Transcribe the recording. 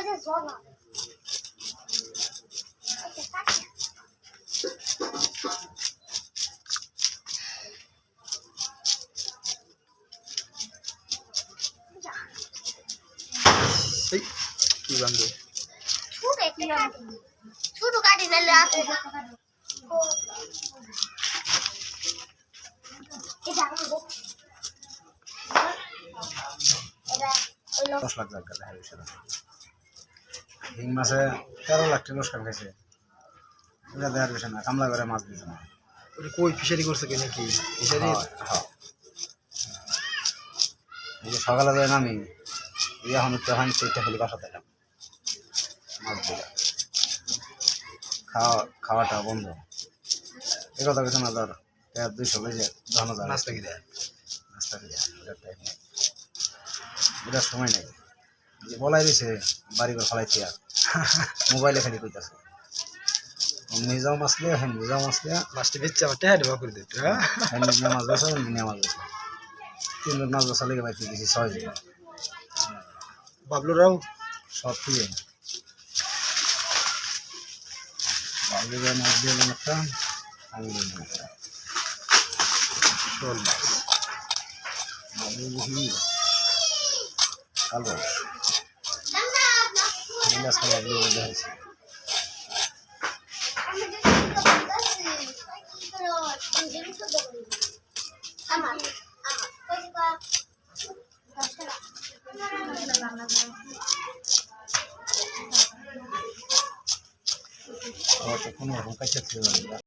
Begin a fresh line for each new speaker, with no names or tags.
Heute ist Sommer. Hey, చూడండి చూడు ఎక్కడ చూడు కాదు నెల్లి రాత్రి
दस लाख जाकर है विषय হিং মাসে তেরো লাখ টাকা লোকসান খাইছে। এটা দেওয়ার বিষয় না কামলা করে মাছ দিতে না।
কই ফিশারি করছে কি নাকি? ফিশারি?
হ্যাঁ, হ্যাঁ। সকালে যায় নামি এই এখন তখন সেইটা খালি বাসা দিলাম মাছ দিলাম। খাওয়া খাওয়াটা বন্ধ। এ কথা কিছু না ধর দুইশো বেজে ধনো যায়
নাস্তা কি দেয়?
নাস্তা দিয়ে? এটার টাইম নেই। এটার সময় নেই। যে বলাই দিছে বাড়ি ঘর ফলাইতে আর। মোবাইলে খালি কইতাছে। মাছ লিয়া হ্যাঁ মাছ লিয়া
মাছটি বেচছে আমার টেহা দেওয়া করে দিত হ্যাঁ?
হ্যাঁ নিজে মাছ বেছে নিজে মাছ বেছে তিনজন মাছ বেচা লেগে বাইতে গেছি ছয় জন।
বাবলুরাও
সব ফিরে গিয়ে মাছ দিয়ে একটা আমি একটা।
শোল মাছ।
মাছ নীলাস খাওয়া দিয়ে বলে হয়েছে।
আমার
তো কোনো কাছে ছিল না।